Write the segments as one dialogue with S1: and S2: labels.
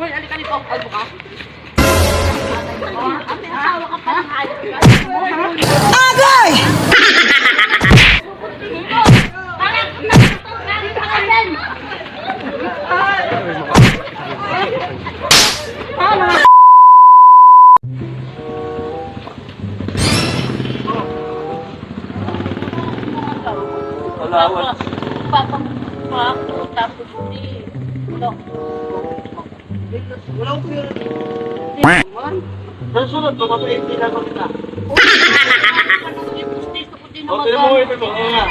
S1: Hoy, alika dito. Kalbo ka. Ah, may asawa ka pa. Nakatulog ka din.
S2: Salamat.
S1: Papapak tapos ni Dok.
S2: Wala ko yun. Sa sunod, na.
S1: Gusto ko din
S2: O, tinan mo mo. Ayan.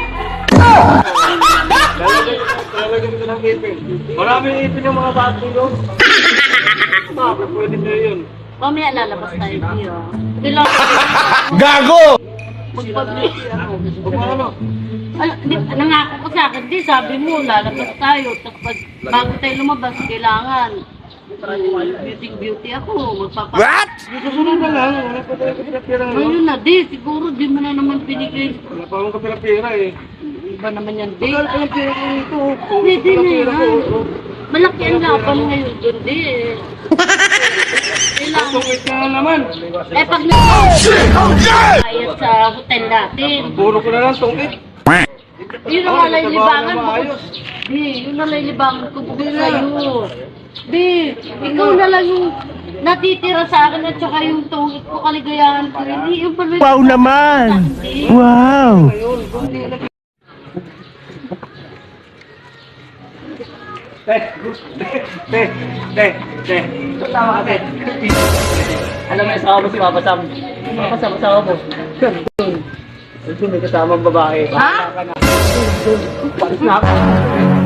S2: Lalagyan ko ng ipin. Maraming ipin yung mga bato doon. Pwede na yun.
S1: Lalabas tayo dito.
S3: Gago!
S1: Ay, nangako ko sa akin, di sabi mo, lalabas tayo. Tapos pag, bago tayo lumabas, kailangan. Beauty beauty ako, magpapa...
S3: What?
S2: Susunod na lang. Wala pa tayo kapira-pira. no?
S1: Ngayon na, di, siguro di mo na naman binigay.
S2: Wala pa akong kapira-pira eh.
S1: Iba naman yan, di.
S2: Wala pa yung pira ko ito.
S1: Pwede na yan. Malaki ang laban ngayon dun, di eh.
S2: Tungit na naman.
S1: Eh, pag nag-ayat sa hotel natin,
S2: Puro ko na lang tungit.
S1: yun ang alay libangan mo. Di, yun ang alay libangan ko bukod sa'yo. Di, ikaw na lang yung natitira sa akin at saka yung tungit ko kaligayahan ko. Hindi, yung pala
S3: Wow naman! Wow!
S2: Te, te, te, te. Tama ka, te. Alam mo, asawa mo si Papa Sam. Papa Sam, asawa mo. Ito may kasamang babae.
S1: Ha?
S2: Na. Palis na ako.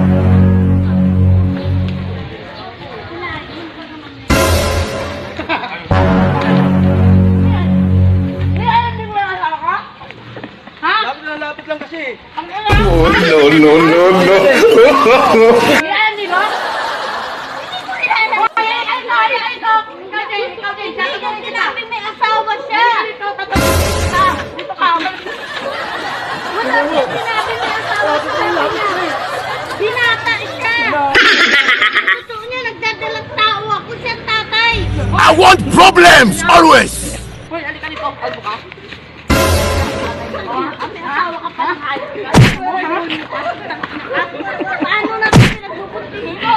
S2: Kasi.
S1: Ang ina?
S3: Oh, no, no, no, no.
S1: Yan, di ba? Binata siya. Totoo niya, nagdadalang tao ako siya.
S3: I want problems, always!
S1: Hoy, alika dito. Kalbo ka. May asawa ka pa. Paano na pinagbubuti mo?